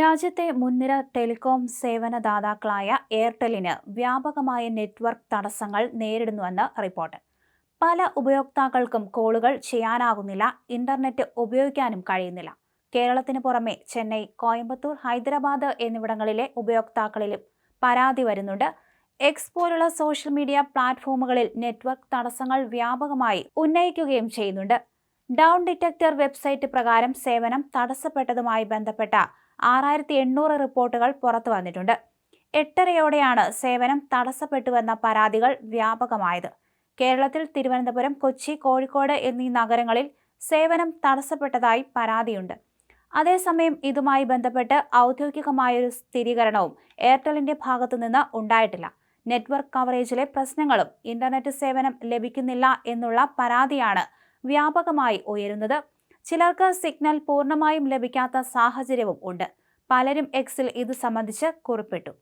രാജ്യത്തെ മുൻനിര ടെലികോം സേവനദാതാക്കളായ എയർടെലിന് വ്യാപകമായ നെറ്റ്വർക്ക് തടസ്സങ്ങൾ നേരിടുന്നുവെന്ന് റിപ്പോർട്ട്. പല ഉപയോക്താക്കൾക്കും കോളുകൾ ചെയ്യാനാകുന്നില്ല ഇന്റർനെറ്റ് ഉപയോഗിക്കാനും കഴിയുന്നില്ല. കേരളത്തിന് പുറമെ ചെന്നൈ കോയമ്പത്തൂർ ഹൈദരാബാദ് എന്നിവിടങ്ങളിലെ ഉപയോക്താക്കളിലും പരാതി വരുന്നുണ്ട്. എക്സ് പോലുള്ള സോഷ്യൽ മീഡിയ പ്ലാറ്റ്ഫോമുകളിൽ നെറ്റ്വർക്ക് തടസ്സങ്ങൾ വ്യാപകമായി ഉന്നയിക്കുകയും ചെയ്യുന്നുണ്ട്. ഡൗൺ ഡിറ്റക്ടർ വെബ്സൈറ്റ് പ്രകാരം സേവനം തടസ്സപ്പെട്ടതുമായി ബന്ധപ്പെട്ട ആറായിരത്തി എണ്ണൂറ് റിപ്പോർട്ടുകൾ പുറത്തു വന്നിട്ടുണ്ട്. എട്ടരയോടെയാണ് സേവനം തടസ്സപ്പെട്ടുവെന്ന പരാതികൾ വ്യാപകമായത്. കേരളത്തിൽ തിരുവനന്തപുരം കൊച്ചി കോഴിക്കോട് എന്നീ നഗരങ്ങളിൽ സേവനം തടസ്സപ്പെട്ടതായി പരാതിയുണ്ട്. അതേസമയം ഇതുമായി ബന്ധപ്പെട്ട് ഔദ്യോഗികമായൊരു സ്ഥിരീകരണവും എയർടെലിന്റെ ഭാഗത്തുനിന്ന് ഉണ്ടായിട്ടില്ല. നെറ്റ്വർക്ക് കവറേജിലെ പ്രശ്നങ്ങളും ഇന്റർനെറ്റ് സേവനം ലഭിക്കുന്നില്ല എന്നുള്ള പരാതിയാണ് വ്യാപകമായി ഉയരുന്നത്. ചിലർക്ക് സിഗ്നൽ പൂർണമായും ലഭിക്കാത്ത സാഹചര്യവും ഉണ്ട്. പലരും എക്സിൽ ഇത് സംബന്ധിച്ച് കുറിപ്പിട്ടു.